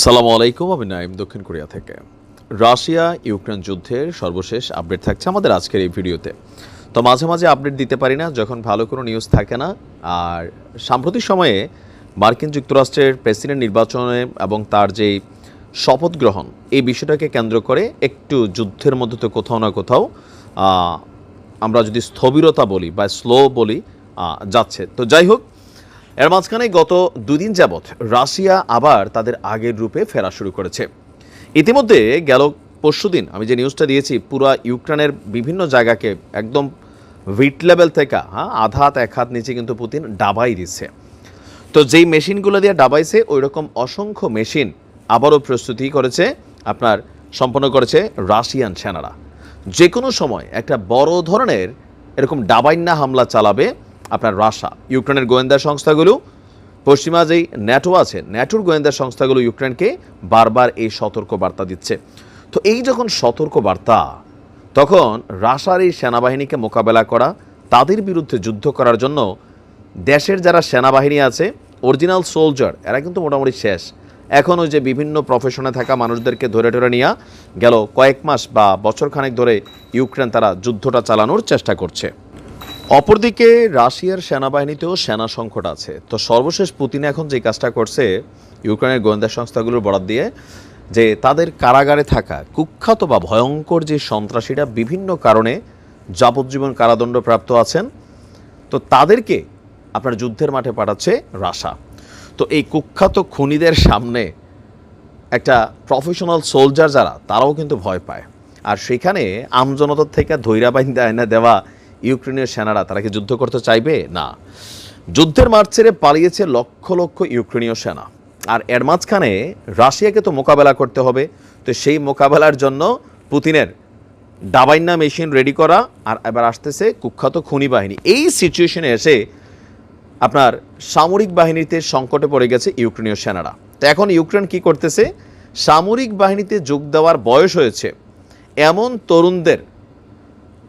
সালামু আলাইকুম, আমি নাইম দক্ষিণ কোরিয়া থেকে। রাশিয়া ইউক্রেন যুদ্ধের সর্বশেষ আপডেট থাকছে আমাদের আজকের এই ভিডিওতে। তো মাঝে মাঝে আপডেট দিতে পারি না, যখন ভালো কোনো নিউজ থাকে না। আর সাম্প্রতিক সময়ে মার্কিন যুক্তরাষ্ট্রের প্রেসিডেন্ট নির্বাচনে এবং তার যেই শপথ গ্রহণ, এই বিষয়টাকে কেন্দ্র করে একটু যুদ্ধের মধ্যে তো কোথাও না কোথাও আমরা যদি স্থবিরতা বলি বা স্লো বলি যাচ্ছে। তো যাই হোক এর মাঝখানে গত দুদিন যাবৎ রাশিয়া আবার তাদের আগের রূপে ফেরা শুরু করেছে। ইতিমধ্যে গেল পরশুদিন আমি যে নিউজটা দিয়েছি, পুরো ইউক্রেনের বিভিন্ন জায়গাকে একদম ভিট লেভেল থেকে হ্যাঁ আধা হাত, এক হাত নিচে কিন্তু পুতিন ডাবাই দিচ্ছে। তো যেই মেশিনগুলো দিয়ে ডাবাইছে ওই রকম অসংখ্য মেশিন আবারও প্রস্তুতি করেছে, আপনার সম্পন্ন করেছে রাশিয়ান সেনারা। যে কোনো সময় একটা বড় ধরনের এরকম ডাবাইন্না হামলা চালাবে আপনার রাশা। ইউক্রেনের গোয়েন্দা সংস্থাগুলো, পশ্চিমা যেই ন্যাটো আছে। ন্যাটোর গোয়েন্দা সংস্থাগুলো ইউক্রেনকে বারবার এই সতর্ক বার্তা দিচ্ছে। তো এই যখন সতর্ক বার্তা তখন রাশার এই সেনাবাহিনীকে মোকাবেলা করা, তাদের বিরুদ্ধে যুদ্ধ করার জন্য দেশের যারা সেনাবাহিনী আছে অরিজিনাল সোলজার এরা কিন্তু মোটামুটি শেষ। এখন ওই যে বিভিন্ন প্রফেশনে থাকা মানুষদেরকে ধরে ধরে নিয়ে গেল কয়েক মাস বা বছরখানেক ধরে ইউক্রেন তারা যুদ্ধটা চালানোর চেষ্টা করছে। অপরদিকে রাশিয়ার সেনাবাহিনীতেও সেনা সংকট আছে। তো সর্বশেষ পুতিন এখন যে কাজটা করছে, ইউক্রেনের গোয়েন্দা সংস্থাগুলোর বরাদ দিয়ে, যে তাদের কারাগারে থাকা কুখ্যাত বা ভয়ঙ্কর যে সন্ত্রাসীরা বিভিন্ন কারণে যাবজ্জীবন কারাদণ্ডপ্রাপ্ত আছেন, তো তাদেরকে আপনার যুদ্ধের মাঠে পাঠাচ্ছে রাশা। তো এই কুখ্যাত খুনিদের সামনে একটা প্রফেশনাল সোলজার যারা, তারাও কিন্তু ভয় পায়। আর সেখানে আমজনতার থেকে ধৈরা আয়না দেওয়া ইউক্রেনীয় সেনারা তারা কি যুদ্ধ করতে চাইবে? না। যুদ্ধের মাঠ ছেড়ে পালিয়েছে লক্ষ লক্ষ ইউক্রেনীয় সেনা। আর এর মাঝখানে রাশিয়াকে তো মোকাবেলা করতে হবে। তো সেই মোকাবেলার জন্য পুতিনের ডাবাইন্না মেশিন রেডি করা আর এবার আসতেছে কুখ্যাত খুনি বাহিনী। এই সিচুয়েশনে এসে আপনার সামরিক বাহিনীতে সংকটে পড়ে গেছে ইউক্রেনীয় সেনারা। তো এখন ইউক্রেন কি করতেছে? সামরিক বাহিনীতে যোগ দেওয়ার বয়স হয়েছে। এমন তরুণদের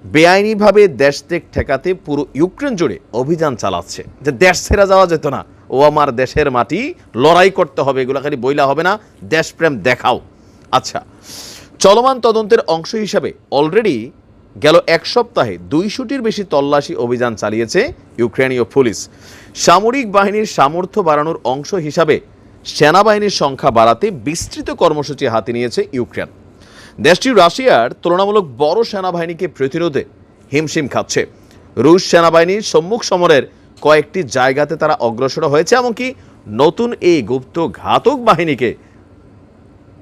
বেআইনিভাবে দেশ ত্যাগ ঠেকাতে পুরো ইউক্রেন জুড়ে অভিযান চালাচ্ছে। যে দেশ ছেড়ে যাওয়া যেত না। ও আমার দেশের মাটি, লড়াই করতে হবে, এগুলো খালি বইলা হবে না, দেশপ্রেম দেখাও। আচ্ছা চলমান তদন্তের অংশ হিসাবে অলরেডি গেল এক সপ্তাহে দুইশোটির বেশি তল্লাশি অভিযান চালিয়েছে ইউক্রেনীয় পুলিশ। সামরিক বাহিনীর সামর্থ্য বাড়ানোর অংশ হিসাবে সেনাবাহিনীর সংখ্যা বাড়াতে বিস্তৃত কর্মসূচি হাতে নিয়েছে ইউক্রেন। দেশটি রাশিয়ার তুলনামূলক বড় সেনাবাহিনীকে প্রতিরোধে হিমশিম খাচ্ছে। রুশ সেনাবাহিনীর সম্মুখ সমরের কয়েকটি জায়গাতে তারা অগ্রসর হয়েছে, এমনকি নতুন এই গুপ্ত ঘাতক বাহিনীকে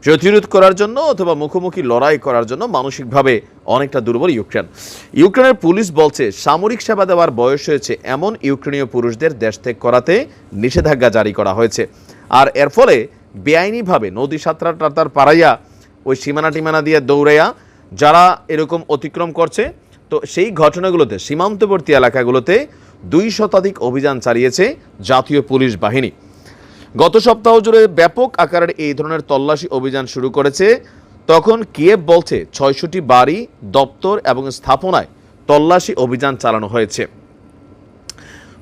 প্রতিরোধ করার জন্য অথবা মুখোমুখি লড়াই করার জন্য মানসিকভাবে অনেকটা দুর্বল ইউক্রেন। ইউক্রেনের পুলিশ বলছে, সামরিক সেবা দেওয়ার বয়স হয়েছে এমন ইউক্রেনীয় পুরুষদের দেশ ত্যাগ করাতে নিষেধাজ্ঞা জারি করা হয়েছে। আর এর ফলে বেআইনিভাবে নদী সাঁতরা টাতার পাড়াইয়া ওই সীমানা টিমানা দিয়ে দৌড়াইয়া যারা এরকম অতিক্রম করছে, তো সেই ঘটনাগুলোতে, সীমান্তবর্তী এলাকাগুলোতে দুই শতাধিক অভিযান চালিয়েছে জাতীয় পুলিশ বাহিনী। গত সপ্তাহ জুড়ে ব্যাপক আকারের এই ধরনের তল্লাশি অভিযান শুরু করেছে। তখন কিয়েভ বলছে, ছয়শটি বাড়ি, দপ্তর এবং স্থাপনায় তল্লাশি অভিযান চালানো হয়েছে।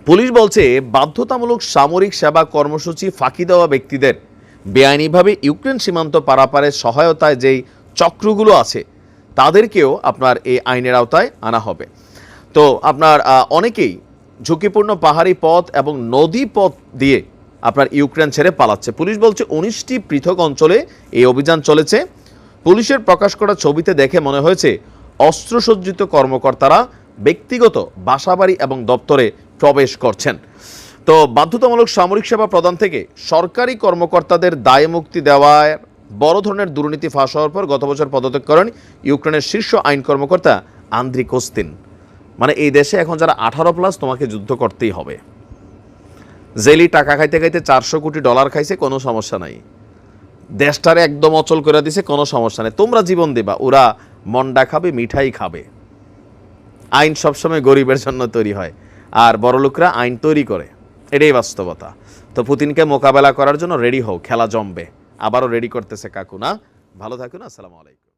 পুলিশ বলছে, বাধ্যতামূলক সামরিক সেবা কর্মসূচি ফাঁকি দেওয়া ব্যক্তিদের বেআইনিভাবে ইউক্রেন সীমান্ত পারাপারের সহায়তায় যেই চক্রগুলো আছে, তাদেরকেও আপনার এই আইনের আওতায় আনা হবে। তো আপনার অনেকেই ঝুঁকিপূর্ণ পাহাড়ি পথ এবং নদী পথ দিয়ে আপনার ইউক্রেন ছেড়ে পালাচ্ছে। পুলিশ বলছে উনিশটি পৃথক অঞ্চলে এই অভিযান চলেছে। পুলিশের প্রকাশ করা ছবিতে দেখে মনে হয়েছে, অস্ত্রসজ্জিত কর্মকর্তারা ব্যক্তিগত বাসাবাড়ি এবং দপ্তরে প্রবেশ করছেন। তো বাধ্যতামূলক সামরিক সেবা প্রদান থেকে সরকারি কর্মকর্তাদের দায় মুক্তি দেওয়ার বড় ধরনের দুর্নীতি ফাঁস হওয়ার পর গত বছর পদত্যাগ করেন ইউক্রেনের শীর্ষ আইন কর্মকর্তা আন্দ্রি কোস্তিন। মানে এই দেশে এখন যারা আঠারো প্লাস তোমাকে যুদ্ধ করতেই হবে। জেলি টাকা খাইতে খাইতে চারশো কোটি ডলার খাইছে, কোনো সমস্যা নাই। দেশটারে একদম অচল করে দিছে, কোনো সমস্যা নেই। তোমরা জীবন দেবা, ওরা মন্ডা খাবে, মিঠাই খাবে। আইন সবসময় গরিবের জন্য তৈরি হয়, আর বড়লোকরা আইন তৈরি করে। এটাই বাস্তবতা। তো পুতিনকে মোকাবেলা করার জন্য রেডি হোক খেলা জমবে। আবারও রেডি করতেছে কাকু, না? ভালো থাকুন, আসসালামু আলাইকুম।